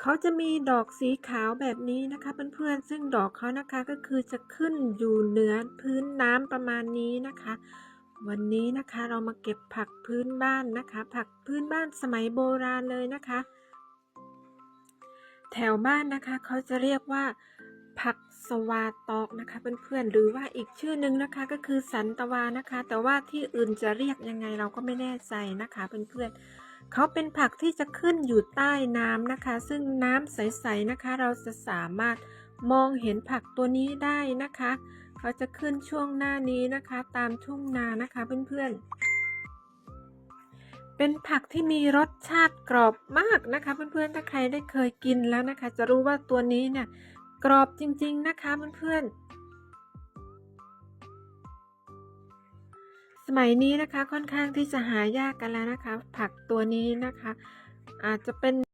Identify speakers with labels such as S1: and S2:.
S1: เขาจะมีดอกสีขาวแบบนี้นะคะเพื่อนๆซึ่งดอกเขานะคะก็คือจะขึ้นอยู่เหนือพื้นน้ำประมาณนี้นะคะ วันนี้นะคะเรามาเก็บผักพื้นบ้านนะคะ ผักพื้นบ้านสมัยโบราณเลยนะคะ แถวบ้านนะคะเขาจะเรียกว่า ผักสวาตอกนะคะเพื่อนๆหรือว่าอีกชื่อหนึ่งนะคะก็คือสันตวานะคะ แต่ว่าที่อื่นจะเรียกยังไงเราก็ไม่แน่ใจนะคะเพื่อนๆเขาเป็นผักที่จะขึ้นอยู่ใต้น้ำนะคะ ซึ่งน้ำใสๆนะคะ เราจะสามารถมองเห็นผักตัวนี้ได้นะคะ เขาจะขึ้นช่วงหน้านี้นะคะ ตามทุ่งนานะคะเพื่อนๆเป็นผักที่มีรสชาติกรอบมากนะคะ เพื่อนๆ ถ้าใครได้เคยกินแล้วนะคะ จะรู้ว่าตัวนี้เนี่ย กรอบจริงๆนะคะเพื่อนๆ สมัยนี้นะคะค่อนข้างที่จะหายากกันแล้วนะคะ ผักตัวนี้นะคะ อาจจะเป็น